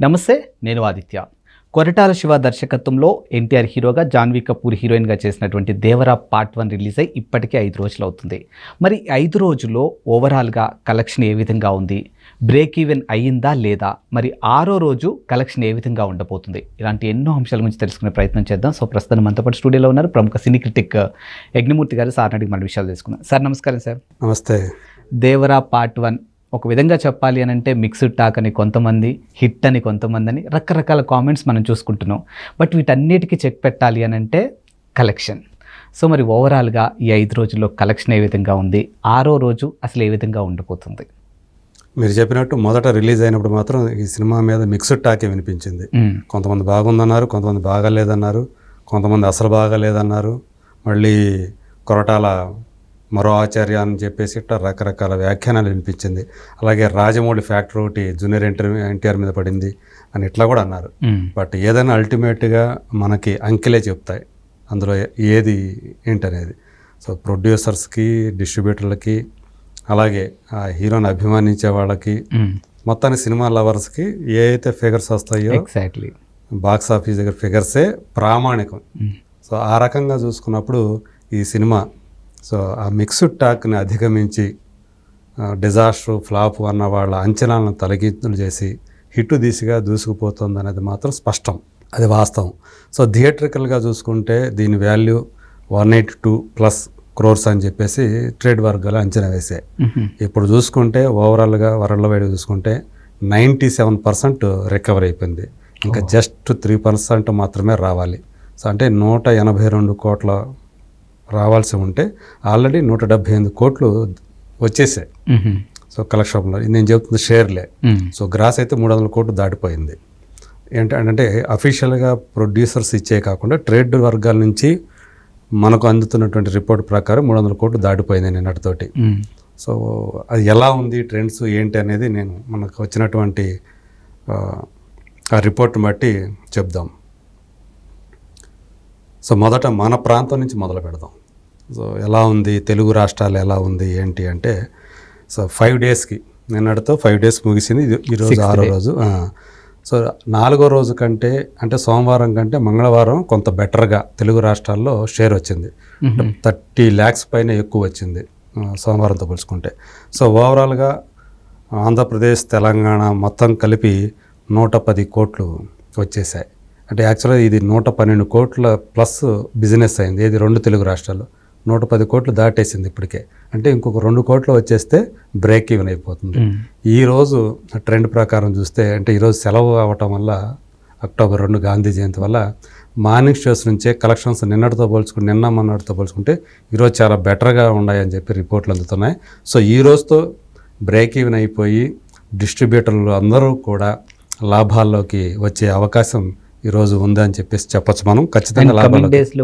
నమస్తే నేను ఆదిత్య. కొరటాల శివ దర్శకత్వంలో ఎన్టీఆర్ హీరోగా జాన్వీ కపూర్ హీరోయిన్గా చేసినటువంటి దేవరా పార్ట్ వన్ రిలీజ్ అయ్యి ఇప్పటికే ఐదు రోజులు అవుతుంది. మరి ఐదు రోజుల్లో ఓవరాల్గా కలెక్షన్ ఏ విధంగా ఉంది? బ్రేక్ ఈవెన్ అయ్యిందా లేదా? మరి ఆరో రోజు కలెక్షన్ ఏ విధంగా ఉండబోతుంది? ఇలాంటి ఎన్నో అంశాల గురించి తెలుసుకునే ప్రయత్నం చేద్దాం. సో ప్రస్తుతం మనతో పాటు స్టూడియోలో ఉన్నారు ప్రముఖ సినీ క్రిటిక్ యజ్ఞమూర్తి గారు. సార్ అడిగి మన విషయాలు తెలుసుకున్నాం సార్ నమస్కారం సార్. నమస్తే. దేవరా పార్ట్ వన్ ఒక విధంగా చెప్పాలి అని అంటే మిక్స్డ్ టాక్ అని కొంతమంది హిట్ అని కొంతమంది అని రకరకాల కామెంట్స్ మనం చూసుకుంటున్నాం. బట్ వీటన్నిటికీ చెక్ పెట్టాలి అని అంటే కలెక్షన్ సో మరి ఓవరాల్గా ఈ ఐదు రోజుల్లో కలెక్షన్ ఏ విధంగా ఉంది? ఆరో రోజు అసలు ఏ విధంగా ఉండబోతుంది మీరు చెప్పినట్టు మొదట రిలీజ్ అయినప్పుడు మాత్రం ఈ సినిమా మీద మిక్స్డ్ టాకే వినిపించింది. మ్మ్. కొంతమంది బాగుందన్నారు కొంతమంది బాగాలేదన్నారు కొంతమంది అసలు బాగాలేదన్నారు. మళ్ళీ కొరటాల మరో ఆచార్య అని చెప్పేసి ఇట్లా రకరకాల వ్యాఖ్యానాలు వినిపించింది అలాగే రాజమౌళి ఫ్యాక్టరీ ఒకటి జూనియర్ ఎన్టీఆర్ ఎన్టీఆర్ మీద పడింది అని ఇట్లా కూడా అన్నారు. బట్ ఏదైనా అల్టిమేట్గా మనకి అంకెలే చెప్తాయి అందులో ఏది ఏంటనేది సో ప్రొడ్యూసర్స్కి డిస్ట్రిబ్యూటర్లకి అలాగే ఆ హీరోని అభిమానించే వాళ్ళకి మ్మ్. మొత్తానికి సినిమా లవర్స్కి ఏ అయితే ఫిగర్స్ వస్తాయో ఎగ్జాక్ట్లీ బాక్స్ ఆఫీస్ దగ్గర ఫిగర్సే ప్రామాణికం. సో ఆ రకంగా చూసుకున్నప్పుడు ఈ సినిమా సో ఆ మిక్స్డ్ టాక్ని అధిగమించి డిజాస్టర్ ఫ్లాప్ అన్న వాళ్ళ అంచనాలను తలగింపులు చేసి హిట్ దిశగా దూసుకుపోతుంది అనేది మాత్రం స్పష్టం. అది వాస్తవం. సో థియేట్రికల్గా చూసుకుంటే దీని value one eighty two plus crores అని చెప్పేసి ట్రేడ్ వర్గాలు అంచనా వేసాయి. ఇప్పుడు చూసుకుంటే ఓవరాల్గా వరల్డ్ వైడ్ చూసుకుంటే నైంటీ సెవెన్ పర్సెంట్ రికవర్ అయిపోయింది. ఇంకా జస్ట్ త్రీ పర్సెంట్ మాత్రమే రావాలి. సో అంటే నూట ఎనభై రెండు కోట్ల రావాల్సి ఉంటే ఆల్రెడీ నూట డెబ్బై ఎనిమిది కోట్లు వచ్చేసాయి. సో కలెక్షన్లో నేను చెప్తుంది షేర్లే. సో గ్రాస్ అయితే మూడు వందల కోట్లు దాటిపోయింది. ఏంటంటే అఫీషియల్గా ప్రొడ్యూసర్స్ ఇచ్చే కాకుండా ట్రేడ్ వర్గాల నుంచి మనకు అందుతున్నటువంటి రిపోర్ట్ ప్రకారం మూడు వందల కోట్లు దాటిపోయింది నిన్నటితోటి. సో అది ఎలా ఉంది ట్రెండ్స్ ఏంటి అనేది నేను మనకు వచ్చినటువంటి ఆ, ఆ రిపోర్ట్ని బట్టి చెప్దాం. సో మొదట మన ప్రాంతం నుంచి మొదలు పెడదాం. సో ఎలా ఉంది తెలుగు రాష్ట్రాలు ఎలా ఉంది ఏంటి అంటే సో ఫైవ్ డేస్కి నిన్నటితో ఫైవ్ డేస్ ముగిసింది ఈరోజు ఆరో. రోజు. సో నాలుగో రోజు కంటే అంటే సోమవారం కంటే మంగళవారం కొంత బెటర్గా తెలుగు రాష్ట్రాల్లో షేర్ వచ్చింది. థర్టీ ల్యాక్స్ పైన ఎక్కువ వచ్చింది సోమవారంతో పోల్చుకుంటే సో ఓవరాల్గా ఆంధ్రప్రదేశ్ తెలంగాణ మొత్తం కలిపి నూట పది కోట్లు వచ్చేసాయి అంటే యాక్చువల్గా ఇది నూట పన్నెండు కోట్ల ప్లస్ బిజినెస్ అయింది ఇది రెండు తెలుగు రాష్ట్రాలు నూట పది కోట్లు దాటేసింది ఇప్పటికే. అంటే ఇంకొక రెండు కోట్లు వచ్చేస్తే బ్రేక్ ఈవెన్ అయిపోతుంది. మ్మ్. ఈ రోజు ట్రెండ్ ప్రకారం చూస్తే అంటే ఈరోజు సెలవు అవటం వల్ల అక్టోబర్ రెండు గాంధీ జయంతి వల్ల మార్నింగ్ షోస్ నుంచే కలెక్షన్స్ నిన్నటితో పోల్చుకుంటే నిన్న మొన్నటితో పోల్చుకుంటే ఈరోజు చాలా బెటర్గా ఉన్నాయని చెప్పి రిపోర్ట్లు అందుతున్నాయి. సో ఈ రోజుతో బ్రేక్ ఈవెన్ అయిపోయి డిస్ట్రిబ్యూటర్లు అందరూ కూడా లాభాల్లోకి వచ్చే అవకాశం ఈరోజు ఉందని చెప్పేసి చెప్పొచ్చు మనం. ఖచ్చితంగా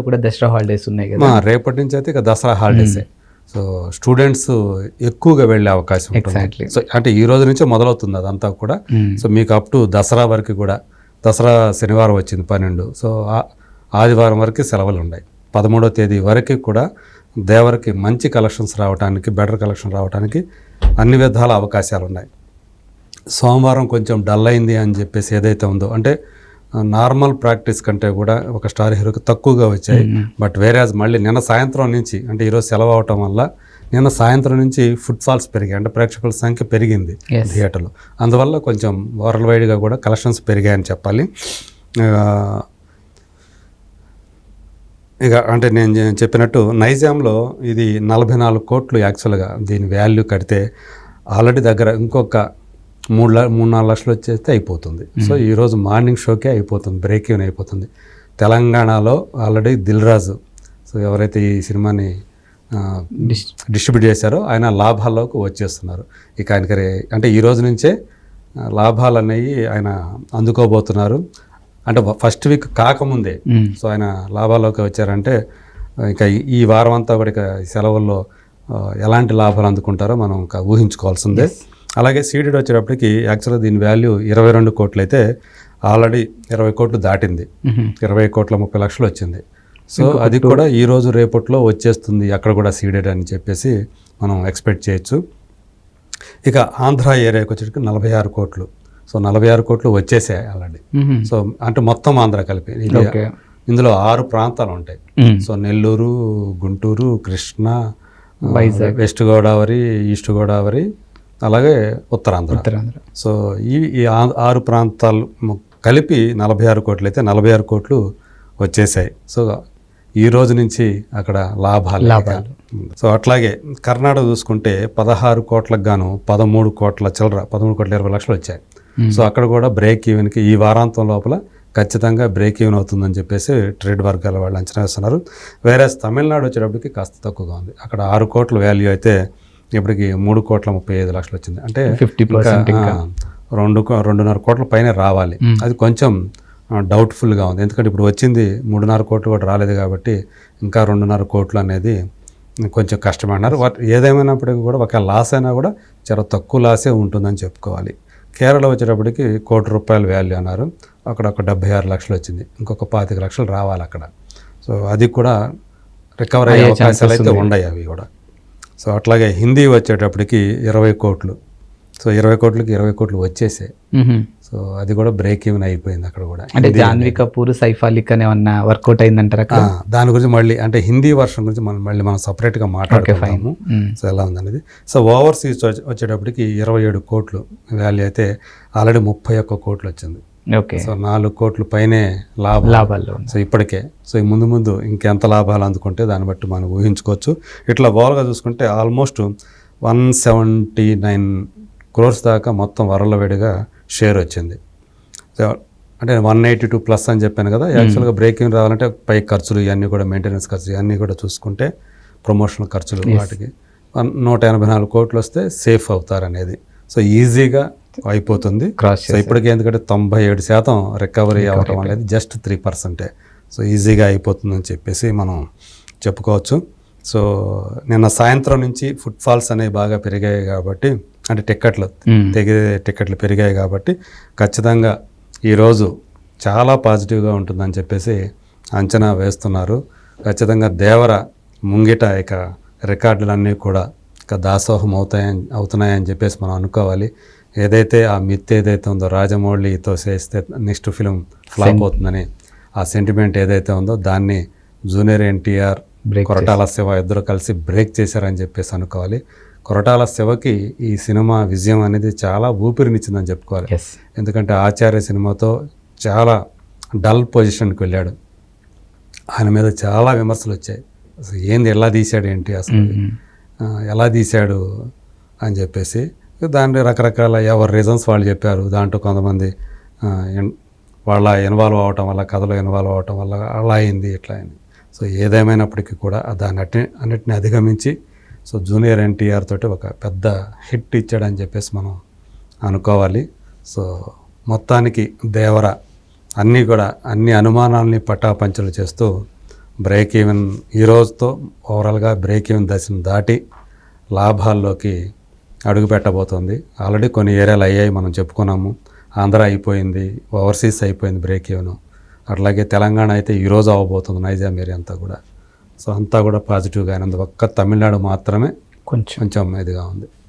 కూడా దసరా హాలిడేస్ ఉన్నాయి కదా. రేపటి నుంచి అయితే ఇక దసరా హాలిడేసే సో స్టూడెంట్స్ ఎక్కువగా వెళ్ళే అవకాశం ఉంటుంది. సో అంటే ఈ రోజు నుంచే మొదలవుతుంది అదంతా కూడా. మ్మ్. సో మీకు అప్ టు దసరా వరకు కూడా దసరా శనివారం వచ్చింది పన్నెండు. సో ఆదివారం వరకు సెలవులు ఉన్నాయి. పదమూడవ తేదీ వరకు కూడా దేవరికి మంచి కలెక్షన్స్ రావడానికి బెటర్ కలెక్షన్ రావడానికి అన్ని విధాల అవకాశాలు ఉన్నాయి. సోమవారం కొంచెం డల్ అయింది అని చెప్పేసి ఏదైతే ఉందో అంటే నార్మల్ ప్రాక్టీస్ కంటే కూడా ఒక స్టార్ హీరోకి తక్కువగా వచ్చాయి. బట్ వేరేజ్ మళ్ళీ నిన్న సాయంత్రం నుంచి అంటే ఈరోజు సెలవు అవటం వల్ల నిన్న సాయంత్రం నుంచి ఫుట్ ఫాల్స్ పెరిగాయి. అంటే ప్రేక్షకుల సంఖ్య పెరిగింది. థియేటర్లో అందువల్ల కొంచెం వరల్డ్ వైడ్గా కూడా కలెక్షన్స్ పెరిగాయని చెప్పాలి. ఇక అంటే నేను చెప్పినట్టు నైజాంలో ఇది నలభై నాలుగు కోట్లు యాక్చువల్గా దీని వాల్యూ కడితే ఆల్రెడీ దగ్గర ఇంకొక మూడు మూడు నాలుగు లక్షలు వచ్చేస్తే అయిపోతుంది. సో ఈరోజు మార్నింగ్ షోకే అయిపోతుంది బ్రేక్ ఈవెన్ అయిపోతుంది. తెలంగాణలో ఆల్రెడీ దిల్ రాజు సో ఎవరైతే ఈ సినిమాని డిస్ట్రిబ్యూట్ చేశారో ఆయన లాభాల్లోకి వచ్చేస్తున్నారు. ఇక ఆయనకి అంటే ఈ రోజు నుంచే లాభాలు అనేవి ఆయన అందుకోబోతున్నారు. అంటే ఫస్ట్ వీక్ కాకముందే. సో ఆయన లాభాల్లోకి వచ్చారంటే ఇక ఈ- వారం అంతా కూడా ఇక సెలవుల్లో ఎలాంటి లాభాలు అందుకుంటారో మనం ఇంకా ఊహించుకోవాల్సిందే. అలాగే సీడెడ్ వచ్చేటప్పటికి యాక్చువల్గా దీని వాల్యూ ఇరవై రెండు కోట్లు అయితే ఆల్రెడీ ఇరవై కోట్లు దాటింది. ఇరవై కోట్ల ముప్పై లక్షలు వచ్చింది సో అది కూడా ఈ రోజు రేపట్లో వచ్చేస్తుంది అక్కడ కూడా సీడెడ్ అని చెప్పేసి మనం ఎక్స్పెక్ట్ చేయొచ్చు ఇక ఆంధ్ర ఏరియాకి వచ్చేటికి నలభై ఆరు కోట్లు సో నలభై ఆరు కోట్లు వచ్చేసాయి ఆల్రెడీ. సో అంటే మొత్తం ఆంధ్ర కలిపి ఇది ఇందులో ఆరు ప్రాంతాలు ఉంటాయి. So Nellore Guntur Krishna Vizag. West Godavari east Godavari అలాగే ఉత్తరాంధ్ర. ఉత్తరాంధ్ర. సో ఈ ఈ ఆరు ప్రాంతాలు కలిపి నలభై ఆరు కోట్లు అయితే నలభై ఆరు కోట్లు వచ్చేసాయి. సో ఈ రోజు నుంచి అక్కడ లాభాలు లాభాలు. సో అట్లాగే కర్ణాటక చూసుకుంటే పదహారు కోట్లకు గాను పదమూడు కోట్ల చిల్లర పదమూడు కోట్ల ఇరవై లక్షలు వచ్చాయి. సో అక్కడ కూడా బ్రేక్ ఈవెన్కి ఈ వారాంతం లోపల ఖచ్చితంగా బ్రేక్ ఈవెన్ అవుతుందని చెప్పేసి ట్రేడ్ వర్గాల వాళ్ళు అంచనా వేస్తున్నారు. వేరే తమిళనాడు వచ్చేటప్పటికి కాస్త తక్కువగా ఉంది. అక్కడ ఆరు కోట్ల వాల్యూ అయితే ఇప్పటికి మూడు కోట్ల ముప్పై ఐదు లక్షలు వచ్చింది. అంటే 50% ఇంకా, ఆ, రెండు రెండున్నర కోట్ల పైన రావాలి. అది కొంచెం డౌట్ఫుల్గా ఉంది. ఎందుకంటే ఇప్పుడు వచ్చింది మూడున్నర కోట్లు కూడా రాలేదు కాబట్టి ఇంకా రెండున్నర కోట్లు అనేది కొంచెం కష్టమన్నారు వాట్ ఏదేమైనప్పటికీ కూడా ఒక లాస్ అయినా కూడా చాలా తక్కువ లాసే ఉంటుందని చెప్పుకోవాలి. కేరళ వచ్చేటప్పటికి కోటి రూపాయల వాల్యూ అన్నారు. అక్కడ ఒక డెబ్బై ఆరు లక్షలు వచ్చింది. ఇంకొక పాతిక లక్షలు రావాలి అక్కడ. సో అది కూడా రికవర్ అయ్యే అవకాశాలు అయితే. ఉన్నాయి అవి కూడా. సో అట్లాగే హిందీ వచ్చేటప్పటికి ఇరవై కోట్లు. సో ఇరవై కోట్లకి ఇరవై కోట్లు వచ్చేసాయి. సో అది కూడా బ్రేక్ ఈవెన్ అయిపోయింది అక్కడ కూడా. అంటే జాన్వీ కపూర్ సైఫ్ అలీ ఖాన్ ఏమన్నా వర్కౌట్ అయిందంటారా దాని గురించి మళ్ళీ అంటే హిందీ వర్షన్ గురించి మనం మళ్ళీ మనం సపరేట్గా మాట్లాడుకుంటాము. సో ఎలా ఉందనేది. సో ఓవర్సీస్ వచ్చే- వచ్చేటప్పటికి ఇరవై ఏడు కోట్లు వాల్యూ అయితే ఆల్రెడీ ముప్పై ఒక్క కోట్లు వచ్చింది. ఓకే. సో నాలుగు కోట్లు పైనే లాభం లాభాల్లో ఉంది సో ఇప్పటికే. సో ఈ ముందు ముందు ఇంకెంత లాభాలు అందుకుంటే దాన్ని బట్టి మనం ఊహించుకోవచ్చు. ఇట్లా ఓవర్గా చూసుకుంటే almost one seventy nine crores దాకా మొత్తం వరలవేడిగా షేర్ వచ్చింది. సో అంటే వన్ ఎయిటీ టూ ప్లస్ అని చెప్పాను కదా యాక్చువల్గా బ్రేకింగ్ రావాలంటే పై ఖర్చులు ఇవన్నీ కూడా మెయింటెనెన్స్ ఖర్చులు ఇవన్నీ కూడా చూసుకుంటే ప్రమోషనల్ ఖర్చులు వాటికి వన్- నూట ఎనభై నాలుగు కోట్లు వస్తే సేఫ్ అవుతారు అనేది సో ఈజీగా అయిపోతుంది. క్రాస్ ఇప్పటికే ఎందుకంటే తొంభై ఏడు శాతం రికవరీ అవ్వడం అనేది జస్ట్ త్రీ పర్సెంటే సో ఈజీగా అయిపోతుందని చెప్పేసి మనం చెప్పుకోవచ్చు. సో నిన్న సాయంత్రం నుంచి ఫుట్ ఫాల్స్ అనేవి బాగా పెరిగాయి కాబట్టి అంటే టిక్కెట్లు మ్మ్. తెగే టిక్కెట్లు పెరిగాయి కాబట్టి ఖచ్చితంగా ఈరోజు చాలా పాజిటివ్గా ఉంటుందని చెప్పేసి అంచనా వేస్తున్నారు. ఖచ్చితంగా దేవర ముంగిట ఇక రికార్డులన్నీ కూడా ఇక దాసోహం అవుతాయని అవుతున్నాయని చెప్పేసి మనం అనుకోవాలి. ఏదైతే ఆ మిత్ ఏదైతే ఉందో రాజమౌళితో చేస్తే నెక్స్ట్ ఫిలిం ఫ్లాప్ అవుతుందని ఆ సెంటిమెంట్ ఏదైతే ఉందో దాన్ని జూనియర్ ఎన్టీఆర్ కొరటాల శివ ఇద్దరు కలిసి బ్రేక్ చేశారని చెప్పేసి అనుకోవాలి. కొరటాల శివకి ఈ సినిమా విజయం అనేది చాలా ఊపిరినిచ్చిందని చెప్పుకోవాలి. ఎందుకంటే ఆచార్య సినిమాతో చాలా డల్ పొజిషన్కి వెళ్ళాడు. ఆయన మీద చాలా విమర్శలు వచ్చాయి. అసలు ఏంది ఎలా తీశాడు ఏంటి అసలు? ఆ, ఎలా తీశాడు అని చెప్పేసి దాంట్లో రకరకాల ఎవరి రీజన్స్ వాళ్ళు చెప్పారు. దాంట్లో కొంతమంది వాళ్ళ ఇన్వాల్వ్ అవటం వల్ల కథలో ఇన్వాల్వ్ అవటం వల్ల అలా అయింది ఇట్లా అయింది. సో ఏదేమైనప్పటికీ కూడా దాన్ని అట్టి అన్నిటిని అధిగమించి సో జూనియర్ ఎన్టీఆర్ తోటి ఒక పెద్ద హిట్ ఇచ్చాడని చెప్పేసి మనం అనుకోవాలి. సో మొత్తానికి దేవర అన్నీ కూడా అన్ని అనుమానాలని పటాపంచలు చేస్తూ బ్రేక్ ఈవెన్ ఈ రోజుతో ఓవరాల్గా బ్రేక్ ఈవెన్ దశను దాటి లాభాల్లోకి అడుగు పెట్టబోతోంది ఆల్రెడీ కొన్ని ఏరియాలు అయ్యాయి మనం చెప్పుకున్నాము. ఆంధ్ర అయిపోయింది ఓవర్సీస్ అయిపోయింది బ్రేక్ ఈవెన్ అట్లాగే తెలంగాణ అయితే ఈరోజు అవ్వబోతుంది నైజాం ఏరియా అంతా కూడా. సో అంతా కూడా పాజిటివ్గానే ఉంది ఒక్క తమిళనాడు మాత్రమే కొంచెం. కొంచెం ఇదిగా ఉంది.